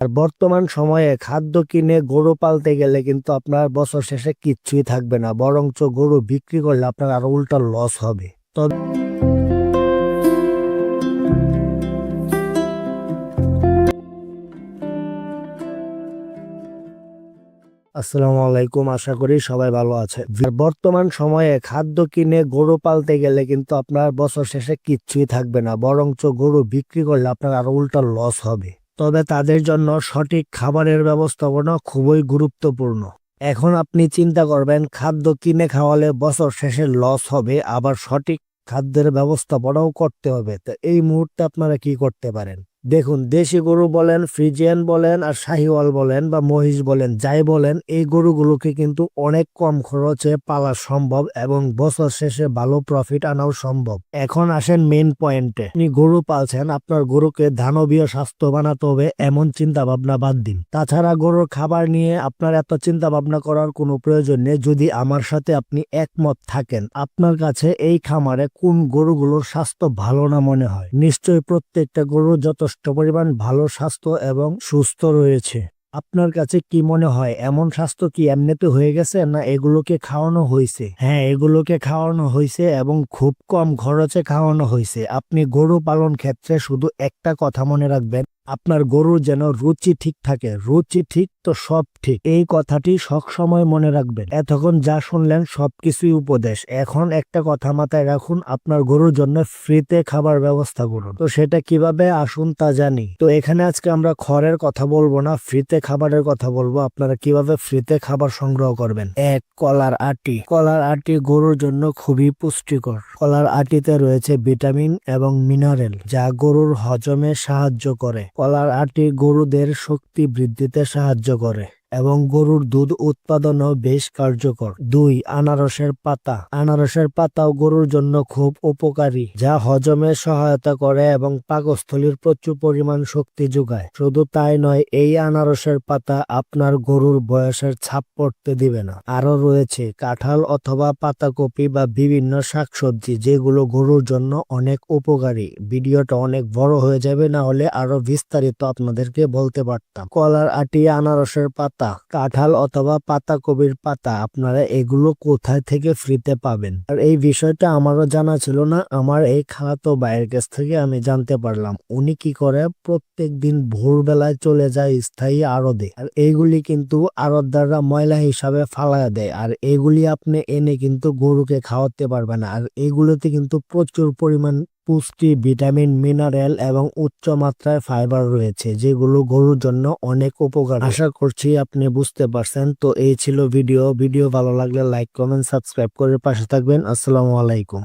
আর বর্তমান সময়ে খাদ্য কিনে গরু পালতে গেলে কিন্তু আপনার বছর শেষে কিচ্ছুই থাকবে না, বরঞ্চ গরু বিক্রি করলে আপনার আরও উল্টা লস হবে। তবে আসসালামু আলাইকুম, আশা করি সবাই ভালো আছে বর্তমান সময়ে খাদ্য কিনে গরু পালতে গেলে কিন্তু আপনার বছর শেষে কিচ্ছুই থাকবে না, বরঞ্চ গরু বিক্রি করলে আপনার আরও উল্টা লস হবে। তবে তাদের জন্য সঠিক খাবারের ব্যবস্থাপনা খুবই গুরুত্বপূর্ণ। এখন আপনি চিন্তা করবেন, খাদ্য কিনে খাওয়ালে বছর শেষে লস হবে, আবার সঠিক খাদ্যের ব্যবস্থাপনাও করতে হবে। তো এই মুহূর্তে আপনারা কি করতে পারেন? দেখুন, দেশি গরু বলেন, ফ্রিজিয়ান বলেন, আর শাহিওয়াল বলেন বা মহিষ বলেন, যাই বলেন, এই গরুগুলোকে কিন্তু অনেক কম খরচে পালা সম্ভব এবং বছর শেষে ভালো প্রফিট আনাও সম্ভব। এখন আসেন মেন পয়েন্টে আপনি গরু পালছেন, আপনার গরুকে দানবীয় স্বাস্থ্য বানাতে হবে, এমন চিন্তা ভাবনা বাদ দিন। তাছাড়া গরুর খাবার নিয়ে আপনার এত চিন্তা ভাবনা করার কোনো প্রয়োজন নেই, যদি আমার সাথে আপনি একমত থাকেন। আপনার কাছে এই খামারে কোন গরুগুলোর স্বাস্থ্য ভালো না মনে হয়? নিশ্চয়ই প্রত্যেকটা গরু যথেষ্ট পরিমাণ ভালো, স্বাস্থ্য এবং সুস্থ রয়েছে। আপনার কাছে কি মনে হয়, এমন স্বাস্থ্য কি এমনিতে হয়ে গেছে না এগুলোকে খাওয়ানো হয়েছে? হ্যাঁ এগুলোকে খাওয়ানো হয়েছে এবং খুব কম খরচে খাওয়ানো হয়েছে। আপনি গরু পালন ক্ষেত্রে শুধু একটা কথা মনে রাখবেন আপনার গরুর যেন রুচি ঠিক থাকে। রুচি ঠিক তো সব ঠিক। এই কথাটি সব সময় মনে রাখবেন। এতক্ষণ যা শুনলেন সবকিছুই উপদেশ। এখন একটা কথা মাথায় রাখুন, আপনার গরুর জন্য ফ্রিতে খাবার ব্যবস্থা করুন। তো সেটা কীভাবে আসুন তা জানি। তো এখানে আজকে আমরা খড়ের কথা বলব না, ফ্রিতে খাবারের কথা বলব। আপনারা কীভাবে ফ্রিতে খাবার সংগ্রহ করবেন? এক, কলার আটি। কলার আটি গরুর জন্য খুবই পুষ্টিকর। কলার আটিতে রয়েছে ভিটামিন এবং মিনারেল, যা গরুর হজমে সাহায্য করে। কলার আটি গরুদের শক্তি বৃদ্ধিতে সাহায্য করে। এবং গরুর দুধ উৎপাদনও বেশ কার্যকর। দুই, আনারসের পাতা। আনারসের পাতাও গরুর জন্য খুব উপকারী, যা হজমে সহায়তা করে এবং পাকস্থলীর প্রচুর পরিমাণ শক্তি যোগায়। শুধু তাই নয়, এই আনারসের পাতা আপনার গরুর বয়সের ছাপ পড়তে দিবে না। আরও রয়েছে, কাঁঠাল অথবা পাতাকপি বা বিভিন্ন শাকসবজি, যেগুলো গরুর জন্য অনেক উপকারী। ভিডিওটা অনেক বড় হয়ে যাবে, না হলে আরও বিস্তারিত আপনাদেরকে বলতে পারতাম। কলার আটি আনারসের পাতা কাঁঠাল অথবা পাতাকপির পাতা, আপনারা এগুলো কোথায় থেকে ফ্রিতে পাবেন? আর এই বিষয়টা আমারও জানা ছিল না, আমার এই খালাতো ভাইয়ের কাছ থেকে আমি জানতে পারলাম। উনি কি করে? প্রত্যেক দিন ভোরবেলায় চলে যায় স্থায়ী আড়দে আর এইগুলি কিন্তু আড়তদাররা ময়লা হিসাবে ফালায় দেয়। আর এগুলি আপনি এনে কিন্তু গরুকে খাওয়াতে পারবেন আর এগুলোতে কিন্তু প্রচুর পরিমাণ পুষ্টি, ভিটামিন, মিনারেল এবং উচ্চ মাত্রায় ফাইবার রয়েছে, যেগুলো গরুর জন্য অনেক উপকার। আশা করছি আপনি বুঝতে পারছেন, তো এই ছিল ভিডিও। ভিডিও ভালো লাগলে লাইক, কমেন্ট, সাবস্ক্রাইব করে পাশে থাকবেন। আসসালামু আলাইকুম।